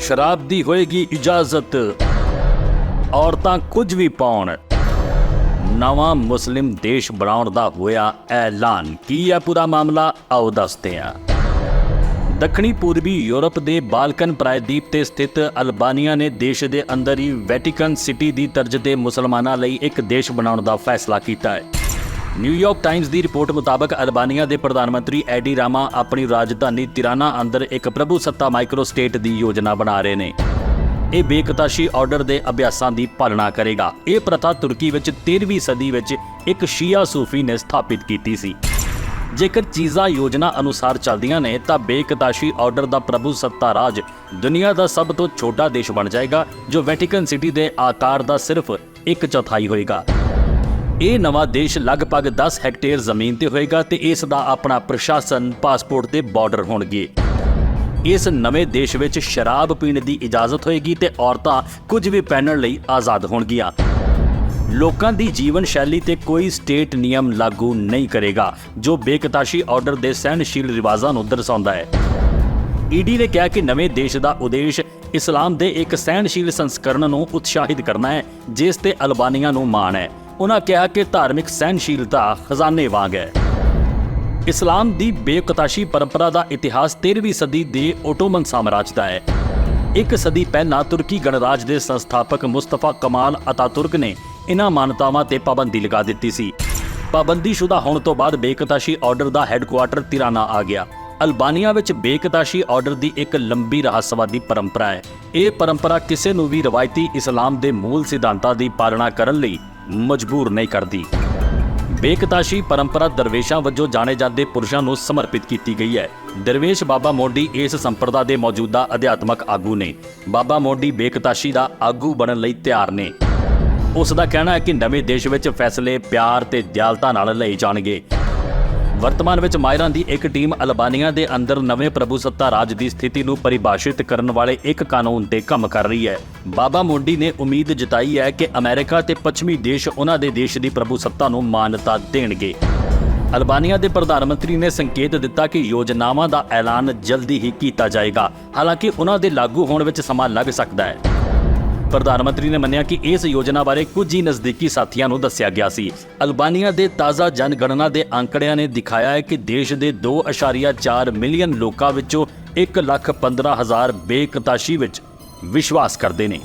ਸ਼ਰਾਬ ਦੀ ਹੋਏਗੀ ਇਜਾਜ਼ਤ। ਔਰਤਾਂ ਕੁਝ ਵੀ ਪਾਉਣ। ਨਵਾਂ ਮੁਸਲਿਮ ਦੇਸ਼ ਬਣਾਉਣ ਦਾ ਹੋਇਆ ਐਲਾਨ। ਕੀ ਹੈ ਪੂਰਾ ਮਾਮਲਾ? ਆਓ ਦੱਸਦੇ ਹਾਂ। ਦੱਖਣੀ ਪੂਰਬੀ ਯੂਰਪ ਦੇ ਬਾਲਕਨ ਪ੍ਰਾਇਦੀਪ ਤੇ ਸਥਿਤ ਅਲਬਾਨੀਆ ਨੇ ਦੇਸ਼ ਦੇ ਅੰਦਰ ਹੀ ਵੈਟੀਕਨ ਸਿਟੀ ਦੀ ਤਰਜ਼ ਦੇ ਮੁਸਲਮਾਨਾਂ ਲਈ ਇੱਕ ਦੇਸ਼ ਬਣਾਉਣ ਦਾ ਫੈਸਲਾ ਕੀਤਾ ਹੈ। ਨਿਊਯਾਰਕ ਟਾਈਮਜ਼ ਦੀ ਰਿਪੋਰਟ ਮੁਤਾਬਕ ਅਲਬਾਨੀਆ ਦੇ ਪ੍ਰਧਾਨ ਮੰਤਰੀ ਐਡੀ ਰਾਮਾ ਆਪਣੀ ਰਾਜਧਾਨੀ ਤਿਰਾਨਾ ਅੰਦਰ ਇੱਕ ਪ੍ਰਭੂ ਸੱਤਾ ਮਾਈਕਰੋ ਸਟੇਟ ਦੀ ਯੋਜਨਾ ਬਣਾ ਰਹੇ ਨੇ। ਇਹ ਬੇਕਤਾਸ਼ੀ ਆਰਡਰ ਦੇ ਅਭਿਆਸਾਂ ਦੀ ਪਾਲਣਾ ਕਰੇਗਾ। ਇਹ ਪ੍ਰਥਾ ਤੁਰਕੀ ਵਿੱਚ 13ਵੀਂ ਸਦੀ ਵਿੱਚ ਇੱਕ ਸ਼ੀਆ ਸੂਫੀ ਨੇ ਸਥਾਪਿਤ ਕੀਤੀ ਸੀ। ਜੇਕਰ ਚੀਜ਼ਾਂ ਯੋਜਨਾ ਅਨੁਸਾਰ ਚੱਲਦੀਆਂ ਨੇ, ਤਾਂ ਬੇਕਤਾਸ਼ੀ ਆਰਡਰ ਦਾ ਪ੍ਰਭੂ ਸੱਤਾ ਰਾਜ ਦੁਨੀਆ ਦਾ ਸਭ ਤੋਂ ਛੋਟਾ ਦੇਸ਼ ਬਣ ਜਾਏਗਾ, ਜੋ ਵੈਟੀਕਨ ਸਿਟੀ ਦੇ ਆਕਾਰ ਦਾ ਸਿਰਫ ਇੱਕ ਚੌਥਾਈ ਹੋਏਗਾ। ਇਹ ਨਵਾਂ ਦੇਸ਼ ਲਗਭਗ 10 ਹੈਕਟੇਅਰ ਜ਼ਮੀਨ ਤੇ ਹੋਏਗਾ ਤੇ ਇਸ ਦਾ ਆਪਣਾ ਪ੍ਰਸ਼ਾਸਨ ਪਾਸਪੋਰਟ ਤੇ ਬਾਰਡਰ ਹੋਣਗੇ। ਇਸ ਨਵੇਂ ਦੇਸ਼ ਵਿੱਚ ਸ਼ਰਾਬ ਪੀਣ ਦੀ ਇਜਾਜ਼ਤ ਹੋਏਗੀ ਤੇ ਔਰਤਾਂ ਕੁਝ ਵੀ ਪਹਿਨਣ ਲਈ ਆਜ਼ਾਦ ਹੋਣਗੀਆਂ। ਲੋਕਾਂ ਦੀ ਜੀਵਨ ਸ਼ੈਲੀ ਤੇ ਕੋਈ ਸਟੇਟ ਨਿਯਮ ਲਾਗੂ ਨਹੀਂ ਕਰੇਗਾ, ਜੋ ਬੇਕਤਾਸ਼ੀ ਆਰਡਰ ਦੇ ਸਹਿਣਸ਼ੀਲ ਰਿਵਾਜ਼ਾਂ ਨੂੰ ਦਰਸਾਉਂਦਾ ਹੈ। ਈਡੀ ਨੇ ਕਿਹਾ ਕਿ ਨਵੇਂ ਦੇਸ਼ ਦਾ ਉਦੇਸ਼ ਇਸਲਾਮ ਦੇ ਇੱਕ ਸਹਿਣਸ਼ੀਲ ਸੰਸਕਰਣ ਨੂੰ ਉਤਸ਼ਾਹਿਤ ਕਰਨਾ ਹੈ, ਜਿਸ ਤੇ ਅਲਬਾਨੀਆਂ ਨੂੰ ਮਾਣ ਹੈ। ਉਹਨਾਂ ਕਿਹਾ ਕਿ ਧਾਰਮਿਕ ਸਹਿਣਸ਼ੀਲਤਾ ਖਜ਼ਾਨੇ ਵਾਂਗ ਹੈ। ਇਸਲਾਮ ਦੀ ਬੇਕਤਾਸ਼ੀ ਪਰੰਪਰਾ ਦਾ ਇਤਿਹਾਸ 13ਵੀਂ ਸਦੀ ਦੇ ਓਟੋਮਨ ਸਾਮਰਾਜ ਦਾ ਹੈ। ਇੱਕ ਸਦੀ ਪਹਿਲਾਂ ਤੁਰਕੀ ਗਣਰਾਜ ਦੇ ਸੰਸਥਾਪਕ ਮੁਸਤਫਾ ਕਮਾਲ ਅਤਾਤੁਰਕ ਨੇ ਇਹਨਾਂ ਮਾਨਤਾਵਾਂ ਤੇ ਪਾਬੰਦੀ ਲਗਾ ਦਿੱਤੀ ਸੀ। ਪਾਬੰਦੀਸ਼ੁਦਾ ਹੋਣ ਤੋਂ ਬਾਅਦ ਬੇਕਤਾਸ਼ੀ ਆਰਡਰ ਦਾ ਹੈੱਡਕੁਆਰਟਰ ਤਿਰਾਨਾ ਆ ਗਿਆ। ਅਲਬਾਨੀਆ ਵਿੱਚ ਬੇਕਤਾਸ਼ੀ ਆਰਡਰ ਦੀ ਇੱਕ ਲੰਬੀ ਰਹੱਸਵਾਦੀ ਪਰੰਪਰਾ ਹੈ। ਇਹ ਪਰੰਪਰਾ ਕਿਸੇ ਨੂੰ ਵੀ ਰਵਾਇਤੀ ਇਸਲਾਮ ਦੇ ਮੂਲ ਸਿਧਾਂਤਾਂ ਦੀ ਪਾਲਣਾ ਕਰਨ ਲਈ ਮਜਬੂਰ ਨਹੀਂ ਕਰਦੀ। ਬੇਕਤਾਸ਼ੀ ਪਰੰਪਰਾ ਦਰਵੇਸ਼ਾਂ ਵਜੋਂ ਜਾਣੇ ਜਾਂਦੇ ਪੁਰਸ਼ਾਂ ਨੂੰ ਸਮਰਪਿਤ ਕੀਤੀ ਗਈ ਹੈ। ਦਰਵੇਸ਼ ਬਾਬਾ ਮੋਢੀ ਇਸ ਸੰਪਰਦਾ ਦੇ ਮੌਜੂਦਾ ਅਧਿਆਤਮਕ ਆਗੂ ਨੇ। ਬਾਬਾ ਮੋਢੀ ਬੇਕਤਾਸ਼ੀ ਦਾ ਆਗੂ ਬਣਨ ਲਈ ਤਿਆਰ ਨੇ। ਉਸ ਦਾ ਕਹਿਣਾ ਹੈ ਕਿ ਨਵੇਂ ਦੇਸ਼ ਵਿੱਚ ਫੈਸਲੇ, ਪਿਆਰ ਤੇ ਦਿਆਲਤਾ ਨਾਲ ਲਏ ਜਾਣਗੇ। ਵਰਤਮਾਨ ਵਿੱਚ ਮਾਇਰਾਂ ਦੀ ਇੱਕ ਟੀਮ ਅਲਬਾਨੀਆ ਦੇ ਅੰਦਰ ਨਵੇਂ ਪ੍ਰਭੂਸੱਤਾ ਰਾਜ ਦੀ ਸਥਿਤੀ ਨੂੰ ਪਰਿਭਾਸ਼ਿਤ ਕਰਨ ਵਾਲੇ ਇੱਕ ਕਾਨੂੰਨ ਤੇ ਕੰਮ ਕਰ ਰਹੀ ਹੈ। ਬਾਬਾ ਮੁੰਡੀ ਨੇ ਉਮੀਦ ਜਤਾਈ ਹੈ ਕਿ ਅਮਰੀਕਾ ਤੇ ਪੱਛਮੀ ਦੇਸ਼ ਉਹਨਾਂ ਦੇ ਦੇਸ਼ ਦੀ ਪ੍ਰਭੂਸੱਤਾ ਨੂੰ ਮਾਨਤਾ ਦੇਣਗੇ। ਅਲਬਾਨੀਆ ਦੇ ਪ੍ਰਧਾਨ ਮੰਤਰੀ ਨੇ ਸੰਕੇਤ ਦਿੱਤਾ ਕਿ ਯੋਜਨਾਵਾਂ ਦਾ ਐਲਾਨ ਜਲਦੀ ਹੀ ਕੀਤਾ ਜਾਏਗਾ। ਹਾਲਾਂਕਿ ਉਹਨਾਂ ਦੇ ਲਾਗੂ ਹੋਣ ਵਿੱਚ ਸਮਾਂ ਲੱਗ ਸਕਦਾ ਹੈ। ਪ੍ਰਧਾਨ ਮੰਤਰੀ ਨੇ ਮੰਨਿਆ ਕਿ ਇਸ ਯੋਜਨਾ ਬਾਰੇ ਕੁਝ ਹੀ ਨਜ਼ਦੀਕੀ ਸਾਥੀਆਂ ਨੂੰ ਦੱਸਿਆ ਗਿਆ ਸੀ। ਅਲਬਾਨੀਆ ਦੇ ਤਾਜ਼ਾ ਜਨਗਣਨਾ ਦੇ ਅੰਕੜਿਆਂ ਨੇ ਦਿਖਾਇਆ ਹੈ ਕਿ ਦੇਸ਼ ਦੇ 2.4 ਮਿਲੀਅਨ ਲੋਕਾਂ ਵਿੱਚੋਂ 1 ਲੱਖ 15 ਹਜ਼ਾਰ ਬੇਕਤਾਸ਼ੀ ਵਿੱਚ ਵਿਸ਼ਵਾਸ ਕਰਦੇ ਨੇ।